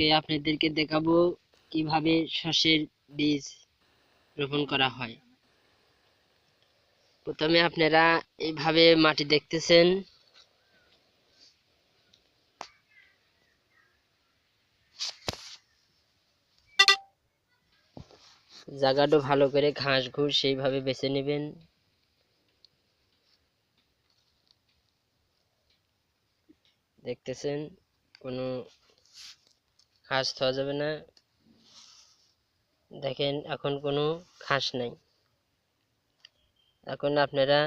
আজকে আপনাদেরকে দেখাবো কীভাবে শস্যের বীজ রোপণ করা হয়। প্রথমে আপনারা এইভাবে মাটি দেখতেছেন। জায়গাটা ভালো করে ঘাস ঘুষ সেইভাবে বেছে নেবেন। দেখতেছেন কোনো ঘাস খাওয়া যাবে না। দেখেন এখন কোনো ঘাস নাই। এখন আপনারা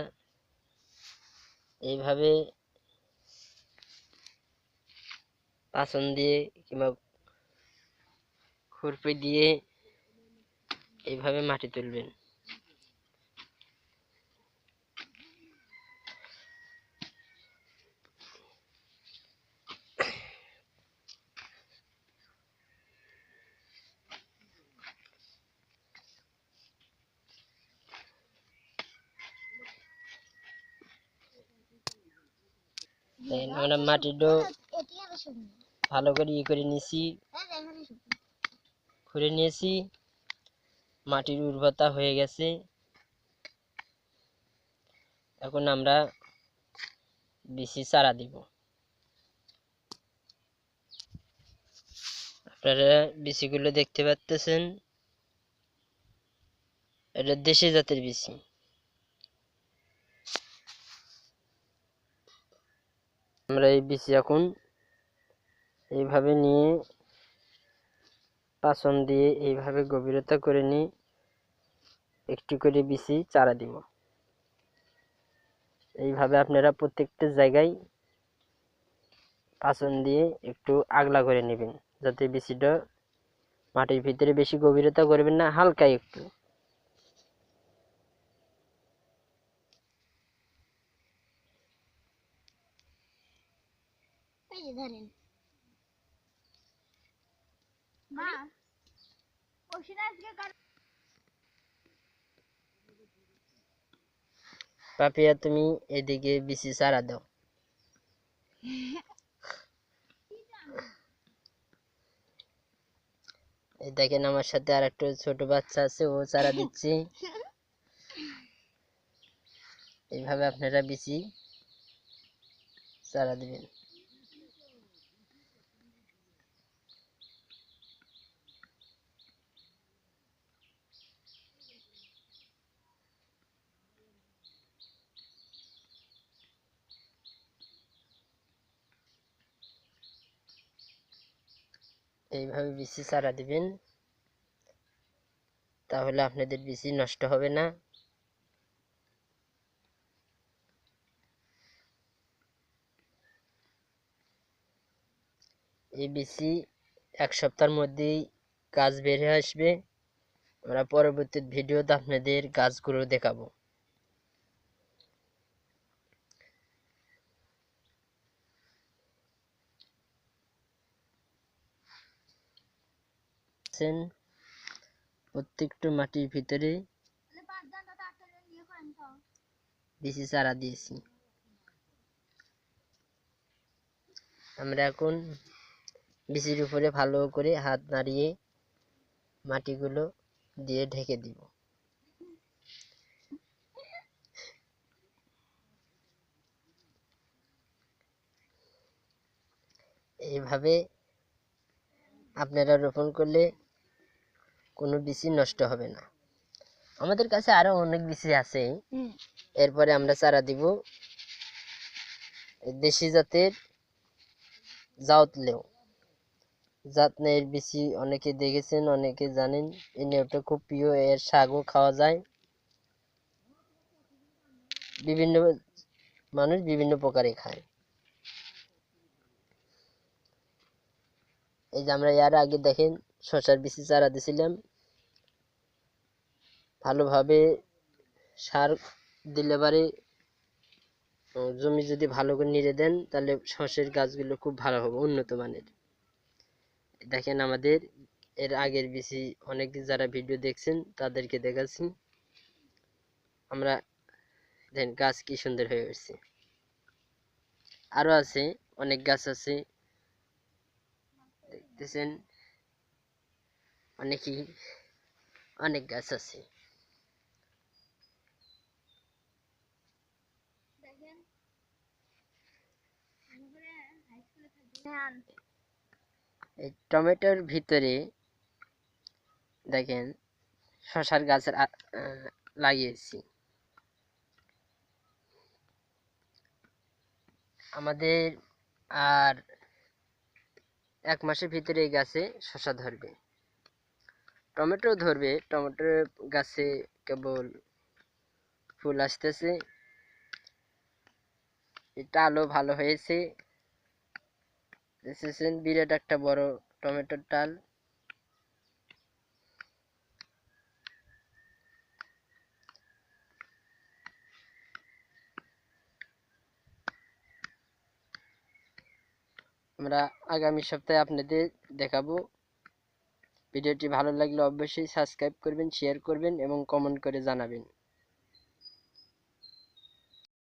এইভাবে পাচন দিয়ে কিংবা খুরপি দিয়ে এইভাবে মাটি তুলবেন। দেখেন আমরা মাটিটা ভালো করে ই করে নিছি খুঁড়ে নিয়েছি। মাটির উর্বরতা হয়ে গেছে। এখন আমরা বিচি চারা দিব। আপনারা বিচিগুলো দেখতে পাচ্তেছেন এটা দেশি জাতের বিচি আমরা এই বিচি এখন এইভাবে নিয়ে পাচন দিয়ে এইভাবে গভীরতা করে নিয়ে একটু করে বিচি চারা দিব। এইভাবে আপনারা প্রত্যেকটা জায়গায় পাচন দিয়ে একটু আগলা করে নেবেন, যাতে বিচিটা মাটির ভিতরে বেশি গভীরতা করবেন না, হালকা একটু। এই ধরেন। মা ওষুধ আজকে পাপিয়া তুমি এদিকে বিচি চারা দাও। দেখেন আমার সাথে আর একটা ছোট বাচ্চা আছে ও চারা দিচ্ছে। এইভাবে আপনারা বিচি চারা দিবেন। এইভাবে বিচি চারা দিবেন। তাহলে আপনাদের বিচি নষ্ট হবে না। এই বিচি এক সপ্তাহের মধ্যেই গাছ বেড়ে আসবে। আমরা পরবর্তী ভিডিওতে আপনাদের গাছগুলো দেখাবো। দেখছেন প্রত্যেকটা মাটির ভিতরে। বিচি চারা দিয়েছি। আমরা এখন বিচির উপরে ভালো করে হাত নাড়িয়ে মাটিগুলো দিয়ে ঢেকে দিব। এইভাবে আপনারা রোপণ করলে কোনো বিচি নষ্ট হবে না। আমাদের কাছে আরও অনেক বিচি আছে। এরপরে আমরা চারা দিব দেশি জাতের জাউতলেও। জাতনের বেশি অনেকে দেখেছেন অনেকে জানেন। এই নেউটা খুব প্রিয় এর শাকও খাওয়া যায়। বিভিন্ন মানুষ বিভিন্ন প্রকারে খায়। এই যে আমরা এর আগে দেখেন শশার বিচি চারা দিছিলাম। ভালোভাবে সার দিলে পারে জমি যদি ভালো করে নিড়ে দেন, তাহলে শস্যের গাছগুলো খুব ভালো হবে, উন্নত মানের। দেখেন আমাদের এর আগের বেশি অনেক যারা ভিডিও দেখছেন, তাদেরকে দেখাচ্ছি। আমরা দেখেন গাছ কি সুন্দর হয়ে উঠছে। আরও আছে, অনেক গাছ আছে। দেখতেছেন অনেকই অনেক গাছ আছে। ধ্যান এই টমেটোর ভিতরে দেখেন শশার গাছ লাগিয়েছি। আমাদের আর এক মাসের ভিতরে এই গাছে শশা ধরবে। টমেটো ধরবে টমেটো গাছে কেবল ফুল আসতেছে। এটা আলো ভালো হয়েছে। দেখতেছেন, বিরাট একটা বড় টমেটোর ডাল। আমরা আগামী সপ্তাহে আপনাদের দেখাবো। ভিডিওটি ভালো লাগলে অবশ্যই সাবস্ক্রাইব করবেন শেয়ার করবেন এবং কমেন্ট করে জানাবেন।